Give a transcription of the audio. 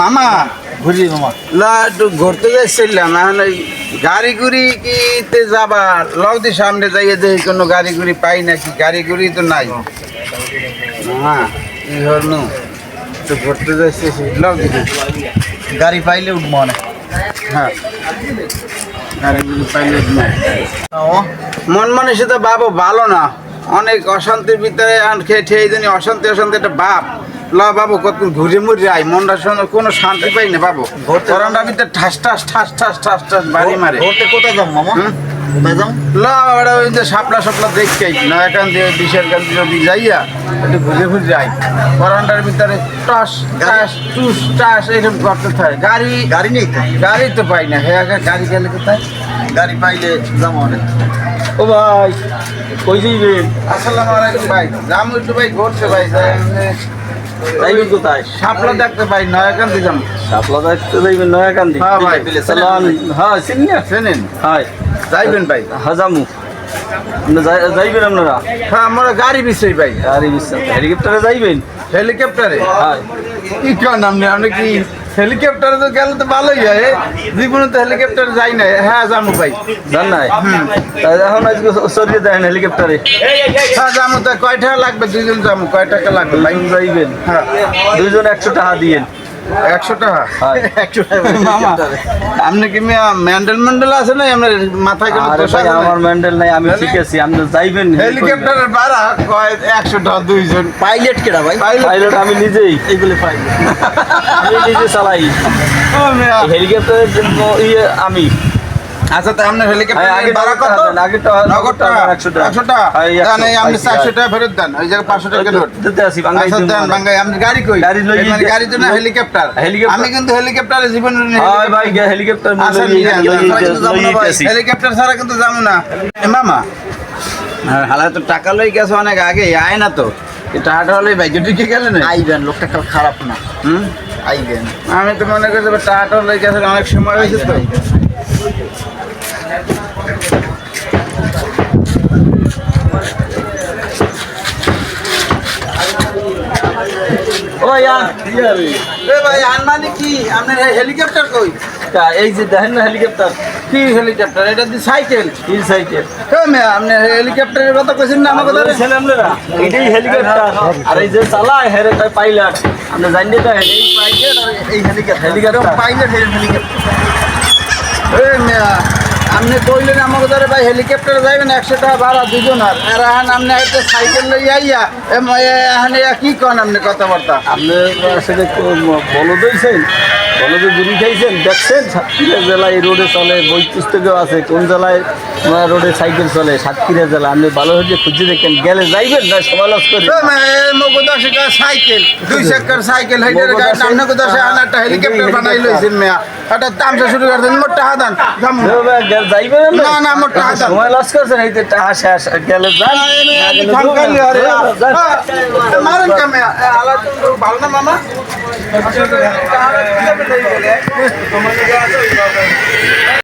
মামা। ঘুরি মামা। একটু ঘুরতে যাচ্ছিলাম গাড়ি গুড়ি কিতে যাবা? লদি সামনে যাইয়ে দেখি কোনো গাড়ি গুড়ি পাই নাকি গাড়ি গুড়ি তো নাই। হ্যাঁ কি হল? ঘুরতে যাচ্ছি লদি গাড়ি পাইলে উঠবো হ্যাঁ। গাড়ি গুড়ি পাইলে নাই মন মানুষে তো বাবু ভালো না। অনেক অশান্তির ভিতরে খেয়ে ঠেয়ে জানি অশান্তি অশান্তি একটা বাপ ল বাবু কত ঘুরে মুড়ে আই মনটা শুনে কোনো শান্তি পাই না বাবু। করোনার ভিতরে ঠাস ঠাস ঠাস ঠাস ঠাস ঠাস বাড়ি মারে। ঘুরতে কোথায় যাব মামা? ল ওই যে সাপলা সাপলা দেখতে নয়াকান দিয়ে বিশের কান যদি যাইয়া একটু ঘুরে ঘুরে যাই করোনার ভিতরে টস টাস টুস টাস এরকম করতে থাকে। গাড়ি গাড়ি নেই গাড়ি তো পাই না। হ্যাঁ গাড়ি গেলে কোথায়? গাড়ি পাইলে যাব অনেক। ও ভাই কই যাইবেন আসসালামু আলাইকুম। ভাই একটু ভাই ঘুরছে ভাই যাইবেন কোথায়? সাপলা দেখতে পাই নয়াকান দিয়ে যাম শাপলা দেখতে যাইবেন নয়াকান্দি হ্যাঁ ভাই হ্যাঁ চিনি না। চেনেন। হাই। যাইবেন ভাই। হাজামু। যাই- যাইবেন আপনারা? হ্যাঁ আমরা গাড়ি বিষয় ভাই। গাড়ি হেলিকপ্টারে যাইবেন? হেলিকপ্টারে? কি নাম নেই আপনি কি হেলিকপ্টারে তো গেলে তো ভালোই হয় জীবনে তো হেলিকপ্টারে যাই নাই। হ্যাঁ জামু ভাই। জান নাই? তাই এখন আজকে সরিয়ে দেন হেলিকপ্টারে। হ্যাঁ জামু তো কয় টাকা লাগবে? দুইজন জামু কয় টাকা লাগবে? লাইন যাইবেন। হ্যাঁ। দুইজন একশো টাকা দিয়েন। একশো টাকা? একশো মামা আপনি কি মেয়া- ম্যান্ডেল ম্যান্ডেল আছে না আপনার মাথায় কোনো ভাই আমার ম্যান্ডেল নাই আমি ঠিক আছি আপনি যাইবেন হেলিকপ্টারের ভাড়া কয়? একশো টাকা দুইজন। পাইলট কেডা ভাই? পাইলট আমি নিজেই। এইগুলো পাইলট আমি নিজে চালাই। ও মেয়া। হেলিকপ্টারের জন্য ইয়ে আমি। আচ্ছা তা আপনার হ্যাঁ, হেলিকপ্টার আগে ভাড়া টাকা কত? হ্যাঁ, আপনি পাইছি, চারশো হ্যাঁ। টাকা ফেরত দেন ওই টাকা নোট। দিতে আসি বাঙ্গাই আচ্ছা দেন মানে। বাঙ্গাই আপনি গাড়ি কই? গাড়ি লই গাড়ি তো না হেলিকপ্টার। হেলিকপ্টার। আমি কিন্তু হেলিকপ্টারে জীবন হয় ভাই গে- হেলিকপ্টার আচ্ছা, ছাড়া কিন্তু যাব না। মামা। হ্যাঁ, হালা তো টাকা লই গেছে অনেক আগে আয় না তো। টাকাটা হলে ভাই ঢুকে গেলে না। আইবেন লোকটা খারাপ না। হুম? আইবেন আমি তো মনে করি যে টাকাটা লই গেছে অনেক সময় হয়েছে তো। হেলিকপ্টার কই? তা এই যে দেখেন না হেলিকপ্টার। কি হেলিকপ্টার? এটা দি সাইকেল? কি সাইকেল? কে আপনি হেলিকপ্টারের কথা কইছেন না আমাকে ধরে ছেলে আপনারা এটাই হেলিকপ্টার। আর এই যে চালায় হেরে তাই পাইলট। আপনি জানিয়ে দেন এই পাইলট আর এই হেলিকপ্টার। হেলিকপ্টার। Pilot helicopter. এ মেয়া আপনি কইলেন, আমাকে ধরে ভাই হেলিকপ্টারে যাইবেন, একশো টাকা ভাড়া দুজন আর। এখন আপনি একটা সাইকেল লই আইয়া এখানে কি কন আপনি কথাবার্তা? আপনি সেটা বলো হয়েছেন বলদে গুড়ি খাইছেন দেখছেন? সাতক্ষীরা জেলায় রোডে চলে বই পুস্তকেও আছে। কোন জেলায় রোডে সাইকেল চলে সাতক্ষীরা জেলা। আপনি ভালো হয়েছে খুঁজে দেখেন। গেলে যাইবেন না? সমালোচ করে সাইকেল দুই চাকার সাইকেল একটা হেলিকপ্টার বানাই লইছেন মেয়া? একটা তামসা শুরু করে দেন যাইবেন না, না, আমার টাকা দাও। সময় লস করছেন এই টাকা শেষ গেলে যান। গেলে। মারেন কামে ভালো না মামা? তোমার আছে